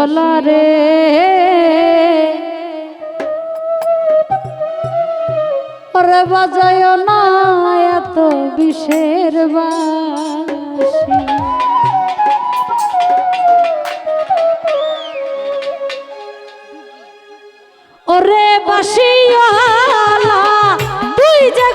বাসিওলা রে ওরে বাজায় না এত বিষের বাসি। ওরে বাসিওয়ালা তুই যে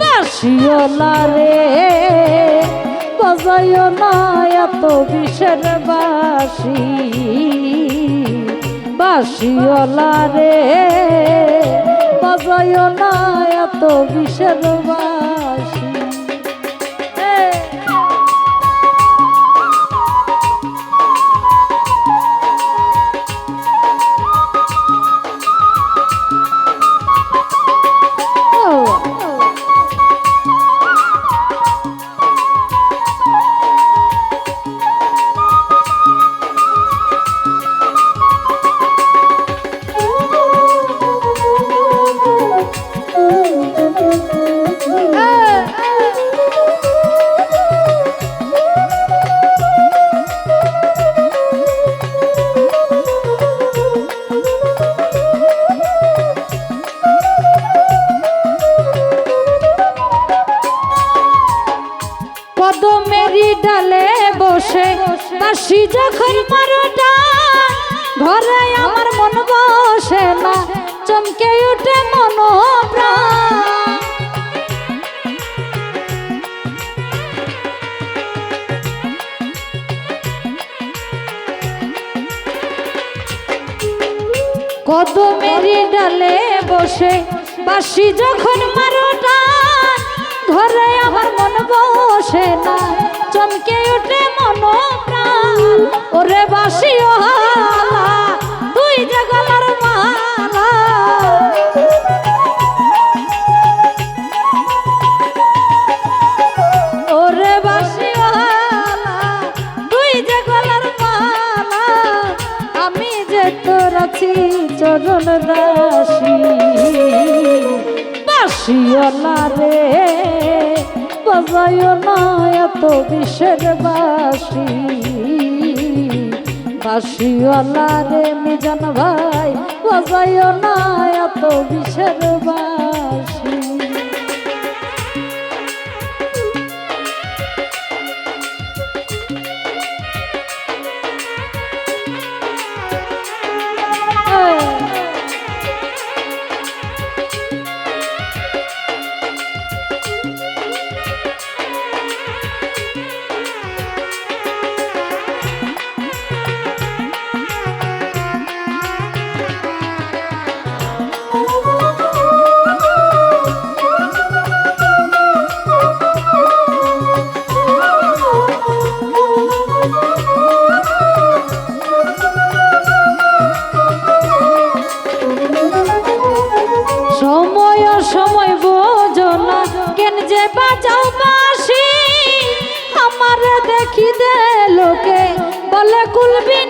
বাসিওলা রে বাজাইও না এত বিষের বাসি। বাসিওলা রে বাজাইও না এত বিষের বাসি। যখন মারোটা, ঘরে আমার মন বসে না, চমকে উঠে মন প্রাণ কদমেরি ডালে বসে বাসি যখন মারোটা, ঘরে আমার মন বসে না, চমকে উঠে মন ওরে বাসি হালা তুই যে গলার ওরে বাসি হালা তুই যে গলার আমি যে তোর আছি চরণ দাসী। বাসিওলা রে বাজায় না এত বিষের বাসি। বাসিওয়ালা রে মিজান ভাই বাজাইও না এত বিষের বাসি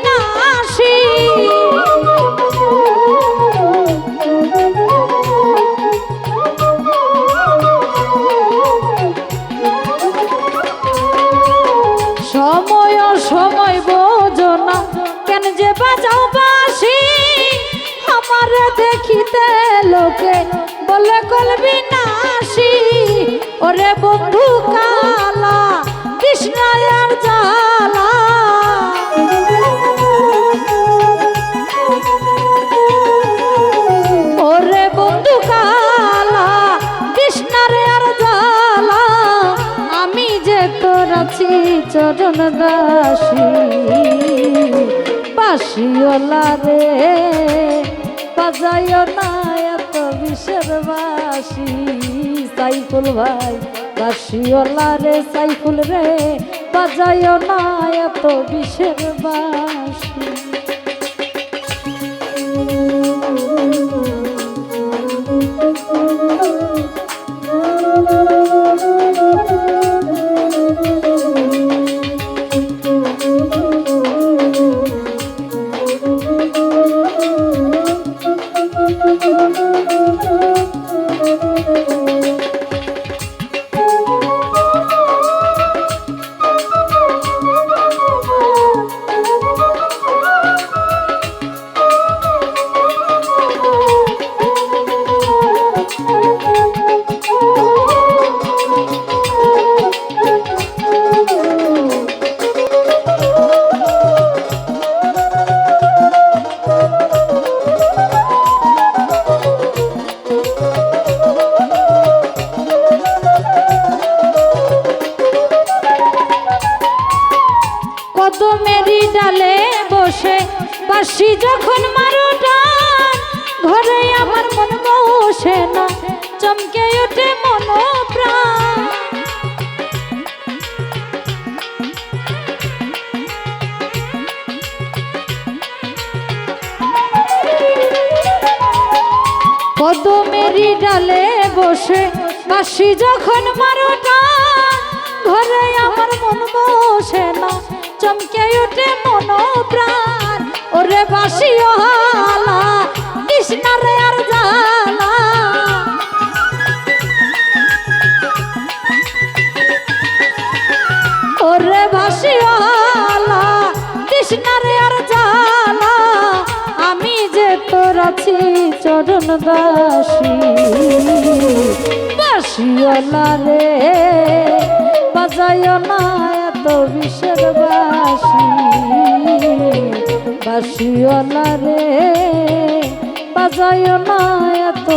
না আসি সময় সময় বোঝো না কেন যে বাজাও বাসি আমার দেখিতে লোকে বলে কলবি নাসি ওরে বন্ধু কালা, কৃষ্ণায়ার জালা চরণ দাসী বাসিওলা রে, বাজাইও না এত বাসি। সাইফুল ভাই বাসিওলা রে, সাইফুল রে, বাজাইও না এত বাসি। বাসি যখন মারো ঘরে আমার মন বসে না, চমকে ওঠে মন প্রাণ। ডালে বসে বাসি যখন মারো টান, ঘরে আমার মন বসে না, চমকে ওঠে মন বাসি হালা কৃষ্ণারে আর জালা। ওরে বাসি হালা কৃষ্ণারে আর জালা। আমি যে তোর আছি চরণ বাসি বাসিওলা রে। বাজায় না এত বিষের বাসি। বাসিওলা রে বাজায় না এত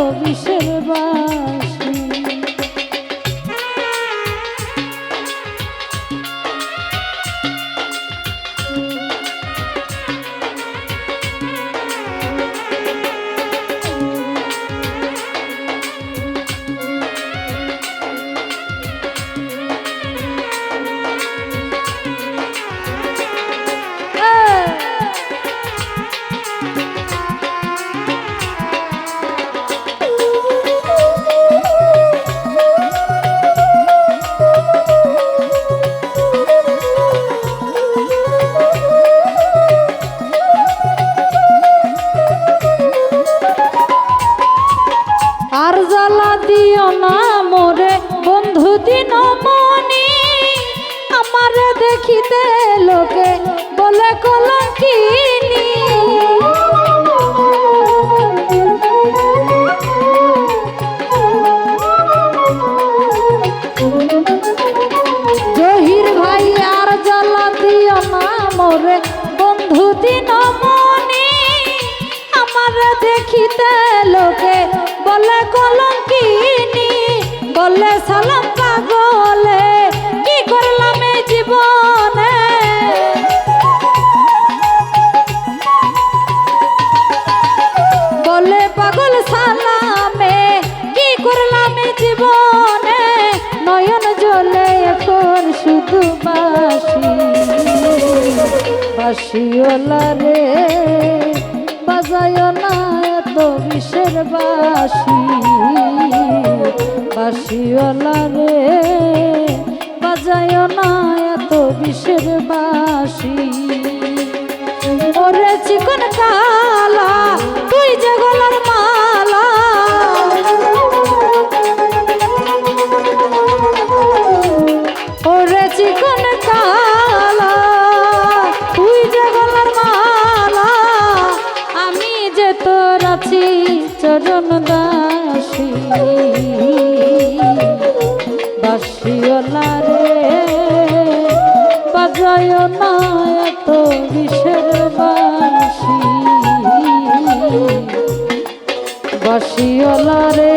বাসিওলা রে বাজায় না এত বিষের বাসি বাসিওলা রে বাজায় না এত বিষের বাসি ওরে চিকন কালা, তুই যে গলার চরণ দাসী। বাসিওলা রে বাজায় না এত বিষের বাসি। বাসিওলা রে